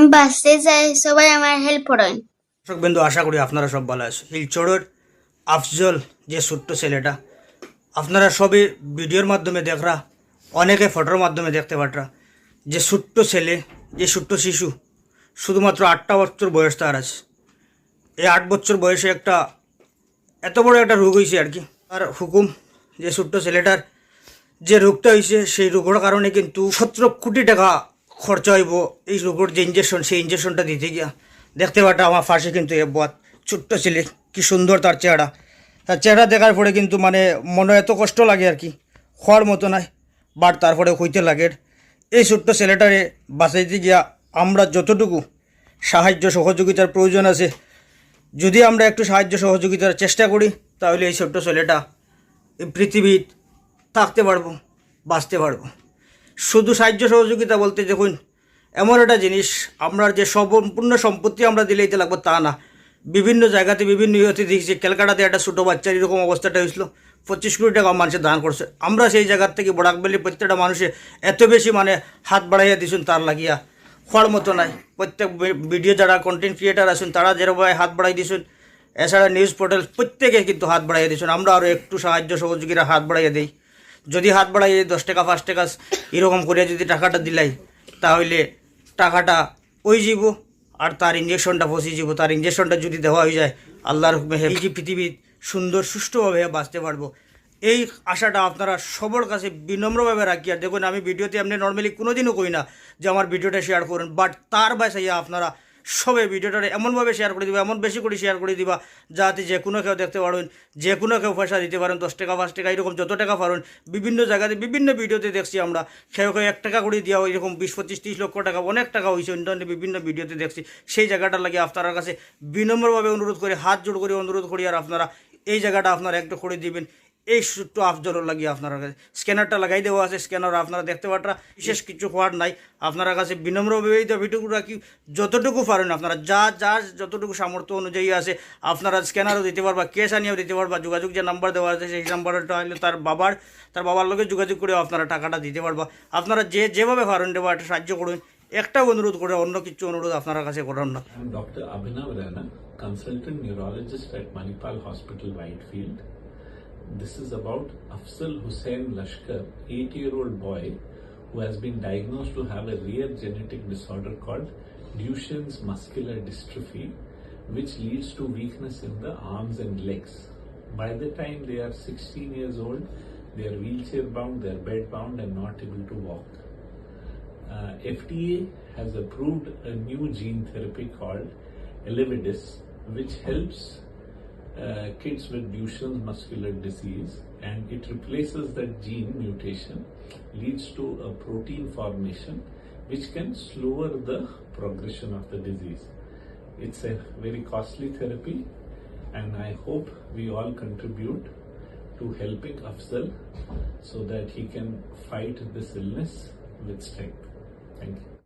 আমি বাঁচতে চাই সবাই আমার হেল্প করেন। দর্শক বিন্দু আশা করি আপনারা সব ভালো আছে শিলচরের আফজল যে ছোট্ট ছেলেটা, আপনারা সবই ভিডিওর মাধ্যমে দেখরা, অনেকে ফটোর মাধ্যমে দেখতে পাটরা যে ছোট্ট ছেলে, যে ছোট্ট শিশু, শুধুমাত্র আটটা বছর বয়স তার আছে। এই আট বছর বয়সে একটা এত বড় একটা রোগ হয়েছে আর কি। আর হুকুম যে ছোট্ট ছেলেটার যে রোগটা হয়েছে সেই রোগের কারণে কিন্তু সতেরো কোটি টাকা খরচা হইব, এই রোগের যে ইঞ্জেকশন সেই ইঞ্জেকশনটা দিতে গিয়া। দেখতে পাটা আমার ফাঁসে কিন্তু এ বাত ছোট্ট ছেলে, কি সুন্দর তার চেহারা। তার চেহারা দেখার পরে কিন্তু মানে মনে এত কষ্ট লাগে আর কি। হওয়ার মতো নাই, বাট তারপরে হইতে লাগে। এই ছোট্ট ছেলেটারে বাঁচাইতে গিয়া আমরা যতটুকু সাহায্য সহযোগিতার প্রয়োজন আছে, যদি আমরা একটু সাহায্য সহযোগিতার চেষ্টা করি, তাহলে এই ছোট্ট ছেলেটা এই পৃথিবীর থাকতে পারব, বাঁচতে পারব। শুধু সাহায্য সহযোগিতা বলতে দেখুন, এমন একটা জিনিস আমরা যে সম্পূর্ণ সম্পত্তি আমরা দিলে দিতে লাগবো তা না। বিভিন্ন জায়গাতে, বিভিন্ন ইয়েতে দেখছি, ক্যালকাটাতে একটা ছোটো বাচ্চার এরকম অবস্থাটা হয়েছিল। পঁচিশ কোটি টাকা মানুষের দান করছে। আমরা সেই জায়গার থেকে বরাকবেলি প্রত্যেকটা মানুষে এত বেশি মানে হাত বাড়াইয়া দিছুন তার লাগিয়া। হওয়ার মতো নাই। প্রত্যেক ভিডিও যারা কন্টেন্ট ক্রিয়েটার আছেন, তারা যেরকম হাত বাড়াই দিছুন এছাড়া নিউজ পোর্টাল প্রত্যেকে কিন্তু হাত বাড়াইয়া দিছুন আমরা আরও একটু সাহায্য সহযোগীরা হাত বাড়াইয়া দিই। যদি হাত বাড়াই দশ টাকা, পাঁচ টাকা, এরকম করে যদি টাকাটা দিলাই, তাহলে টাকাটা ওই যাব আর তার ইঞ্জেকশনটা ফসে যাব তার ইঞ্জেকশনটা যদি দেওয়া হয়ে যায়, আল্লাহর এই যে পৃথিবী সুন্দর, সুষ্ঠুভাবে বাঁচতে পারব। এই আশাটা আপনারা সবার কাছে বিনম্রভাবে রাখি আর দেখুন, আমি ভিডিওতে আপনি নর্মালি কোনোদিনও কই না যে আমার ভিডিওটা শেয়ার করুন বাট তার বাসাইয়া আপনারা সবে ভিডিওটা এমনভাবে শেয়ার করে দিবা, এমন বেশি করে শেয়ার করে দিবা, যাতে যে কোনো কেউ দেখতে পারেন, যে কোনো কেউ পয়সা দিতে পারেন, দশ টাকা, পাঁচ টাকা, এরকম যত টাকা পারেন, বিভিন্ন জায়গাতে, বিভিন্ন ভিডিওতে দেখছি আমরা, কেউ কেউ এক টাকা করে দেওয়া এরকম বিশ, পঁচিশ, তিরিশ লক্ষ টাকা, অনেক টাকা হয়েছে ইন্টারনেটে বিভিন্ন ভিডিওতে দেখছি, সেই জায়গাটা লাগে আপনার কাছে বিনম্রভাবে অনুরোধ করে, হাত জোড় করে অনুরোধ করি আর আপনারা এই জায়গাটা আপনারা একটু করে দিবেন। এই ছোট্ট আফজল লাগিয়ে আপনার কাছে। স্ক্যানারটা লাগাই দেওয়া আছে স্ক্যানার আপনারা দেখতে পাটা বিশেষ কিছু হওয়ার নাই। আপনার কাছে বিনম্রভাবে এই ভিডিওগুলো রাখি যতটুকু পারেন আপনারা যা যা যতটুকু সামর্থ্য অনুযায়ী আছে আপনারা স্ক্যানারও দিতে পারবা ক্যাশ আনিয়েও দিতে পারবা যোগাযোগ যে নাম্বার দেওয়া আছে সেই নাম্বারটা হলে তার বাবার তার বাবার লোকে যোগাযোগ করে আপনারা টাকাটা দিতে পারবা। আপনারা যে যেভাবে পারেন দেবা একটা সাহায্য করুন। একটা অনুরোধ করে অন্য কিছু অনুরোধ আপনার কাছে করেন না। consultant neurologist at Manipal Hospital, Whitefield. This is about Afzal Hussain Lashkar, eight-year-old boy who has been diagnosed to have a rare genetic disorder called Duchenne's muscular dystrophy, which leads to weakness in the arms and legs. By the time they are 16 years old, they are wheelchair bound, they are bed bound, and not able to walk. Uh, FDA has approved a new gene therapy called Elevidys, which helps uh, kids with Duchenne's muscular disease, and it replaces that gene mutation, leads to a protein formation, which can slower the progression of the disease. It's a very costly therapy, and I hope we all contribute to helping Afzal so that he can fight this illness with strength. Thank you.